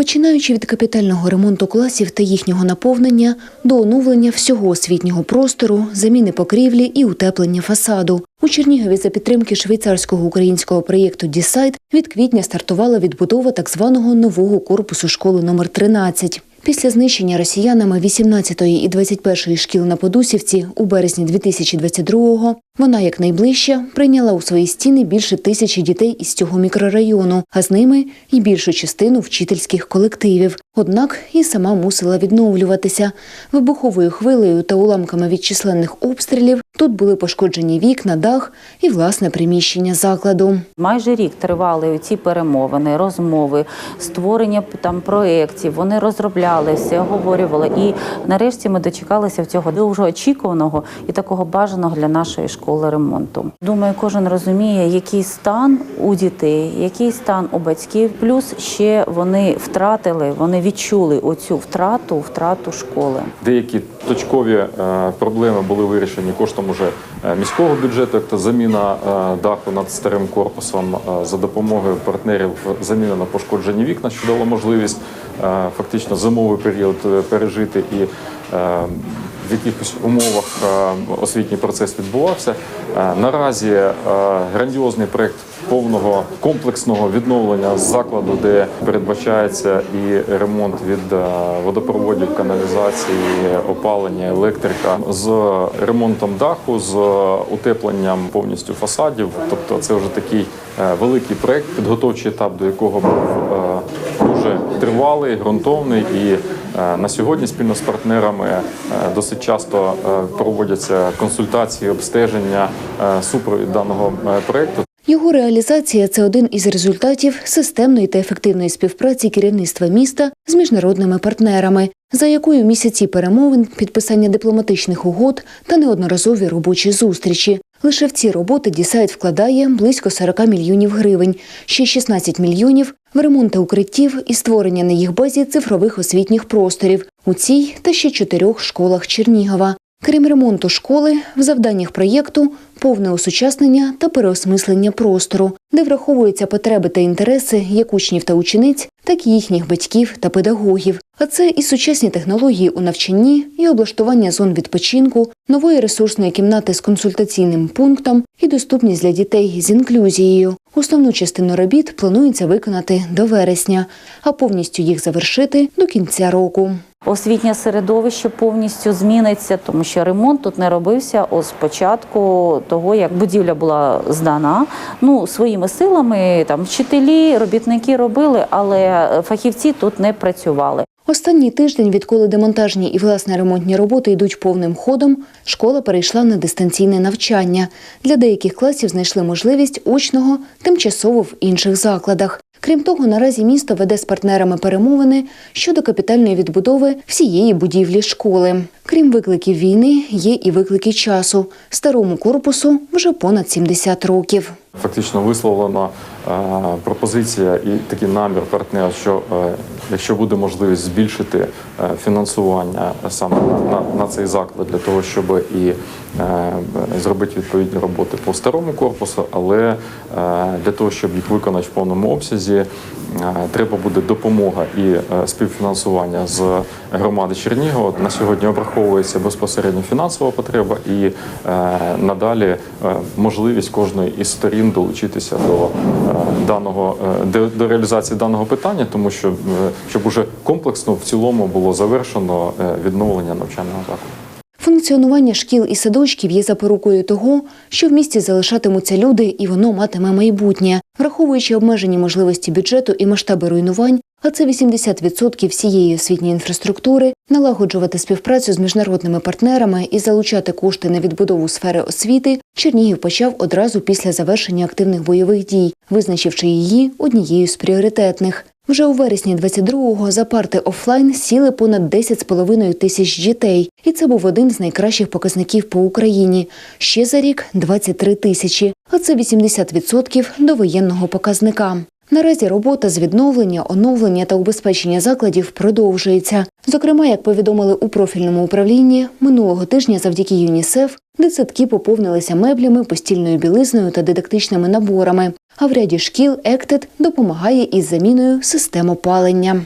Починаючи від капітального ремонту класів та їхнього наповнення до оновлення всього освітнього простору, заміни покрівлі і утеплення фасаду. У Чернігові за підтримки швейцарського українського проєкту «Дісайт» від квітня стартувала відбудова так званого нового корпусу школи номер 13. Після знищення росіянами 18-ї і 21-ї шкіл на Подусівці у березні 2022-го вона якнайближча прийняла у свої стіни більше тисячі дітей із цього мікрорайону, а з ними і більшу частину вчительських колективів. Однак і сама мусила відновлюватися. Вибуховою хвилею та уламками від численних обстрілів тут були пошкоджені вікна, дах і власне приміщення закладу. Майже рік тривали ці перемовини, розмови, створення там проєктів. Вони розроблялися, оговорювали. І нарешті ми дочекалися цього дуже очікуваного і такого бажаного для нашої школи ремонту. Думаю, кожен розуміє, який стан у дітей, який стан у батьків. Плюс ще вони втратили, вони відчули оцю втрату, втрату школи. Деякі точкові е, проблеми були вирішені коштом уже е, міського бюджету, то заміна е, даху над старим корпусом за допомогою партнерів заміна на пошкоджені вікна, що дало можливість фактично зимовий період е, пережити і е, в якихось умовах е, освітній процес відбувався. Е, Наразі е, грандіозний проект повного комплексного відновлення закладу, де передбачається і ремонт від е, водопроводів, каналізації, опалення, електрика з ремонтом даху, з утепленням повністю фасадів. Тобто, це вже такий е, великий проект, підготовчий етап, до якого був е, дуже тривалий, ґрунтовний і на сьогодні спільно з партнерами досить часто проводяться консультації, обстеження, супровід даного проекту. Його реалізація це один із результатів системної та ефективної співпраці керівництва міста з міжнародними партнерами, за якою місяці перемовин, підписання дипломатичних угод та неодноразові робочі зустрічі. Лише в ці роботи Дісайт вкладає близько 40 мільйонів гривень, ще 16 мільйонів в ремонти укриттів і створення на їх базі цифрових освітніх просторів у цій та ще чотирьох школах Чернігова. Крім ремонту школи, в завданнях проєкту повне осучаснення та переосмислення простору, де враховуються потреби та інтереси як учнів та учениць, так і їхніх батьків та педагогів. А це і сучасні технології у навчанні, і облаштування зон відпочинку, нової ресурсної кімнати з консультаційним пунктом і доступність для дітей з інклюзією. Основну частину робіт планується виконати до вересня, а повністю їх завершити до кінця року. Освітнє середовище повністю зміниться, тому що ремонт тут не робився з початку того, як будівля була здана. Ну своїми силами там вчителі, робітники робили, але фахівці тут не працювали. Останній тиждень, відколи демонтажні і власне ремонтні роботи йдуть повним ходом, школа перейшла на дистанційне навчання. Для деяких класів знайшли можливість очного тимчасово в інших закладах. Крім того, наразі місто веде з партнерами перемовини щодо капітальної відбудови всієї будівлі школи. Крім викликів війни, є і виклики часу. Старому корпусу вже понад 70 років. Фактично висловлена е, пропозиція і такий намір партнера, що е, якщо буде можливість збільшити е, фінансування саме на, на, на цей заклад для того, щоб і е, зробити відповідні роботи по старому корпусу, але е, для того, щоб їх виконати в повному обсязі, е, треба буде допомога і е, співфінансування з громади Чернігова. На сьогодні обраховується безпосередньо фінансова потреба і е, надалі е, можливість кожної із сторін долучитися до е, даного е, до, реалізації даного питання, тому що е, щоб уже комплексно в цілому було завершено е, відновлення навчального закладу. Функціонування шкіл і садочків є запорукою того, що в місті залишатимуться люди, і воно матиме майбутнє, враховуючи обмежені можливості бюджету і масштаби руйнувань. А це 80% всієї освітньої інфраструктури, налагоджувати співпрацю з міжнародними партнерами і залучати кошти на відбудову сфери освіти. Чернігів почав одразу після завершення активних бойових дій, визначивши її однією з пріоритетних. Вже у вересні 22-го за парти офлайн сіли понад 10,5 тисяч дітей, і це був один з найкращих показників по Україні. Ще за рік 23 тисячі, а це 80% до воєнного показника. Наразі робота з відновлення, оновлення та убезпечення закладів продовжується. Зокрема, як повідомили у профільному управлінні, минулого тижня завдяки ЮНІСЕФ дитсадки поповнилися меблями, постільною білизною та дидактичними наборами. А в ряді шкіл ЕКТЕТ допомагає із заміною систем опалення.